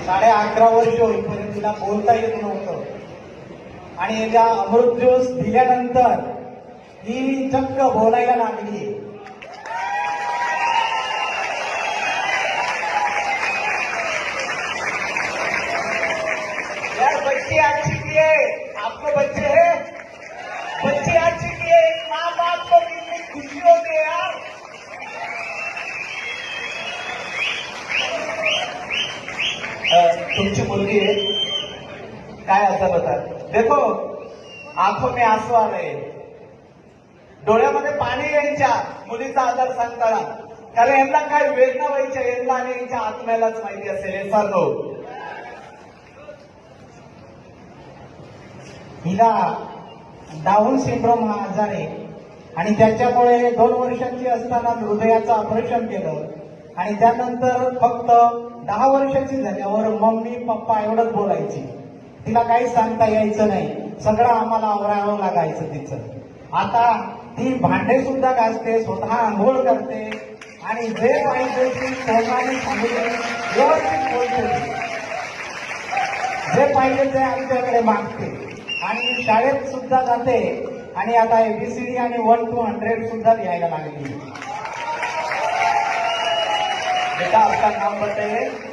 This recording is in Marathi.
साडे अकरा वर्ष होईपर्यंत तिला बोलता येत नव्हतं. आणि याच्या अमृत ज्यूस दिल्यानंतर ही चक्क बोलायला लागली. बच्ची बच्चे अच्छी आहे. आपलं बच्चे तुमची मुलगी काय असं होतात देखो आखो मी आसू आले डोळ्यामध्ये पाणी यायच्या मुलीचा आदर सांगताना. कारण यांना काय वेदना व्हायच्या यांना आणि यांच्या आत्म्यालाच माहिती असेल हे सर्व हो. हिला डाऊन सिंड्रोम हा आजार आहे. आणि त्याच्यामुळे दोन वर्षांची असताना हृदयाचं ऑपरेशन केलं. आणि त्यानंतर फक्त दहा वर्षाची झाल्यावर मम्मी पप्पा एवढंच बोलायची. तिला काही सांगता यायचं नाही. सगळं आम्हाला आवरावं लागायचं तिचं. आता ती भांडे सुद्धा घासते स्वतः आंघोळ करते आणि जे पाहिजे ती तोंडाने सांगितले व्यवस्थित बोलते जे पाहिजे ते आमच्याकडे मागते. आणि शाळेत सुद्धा जाते आणि आता एबीसीडी आणि वन टू हंड्रेड सुद्धा लिहायला लागली. बेटा आपका नाम बताइए।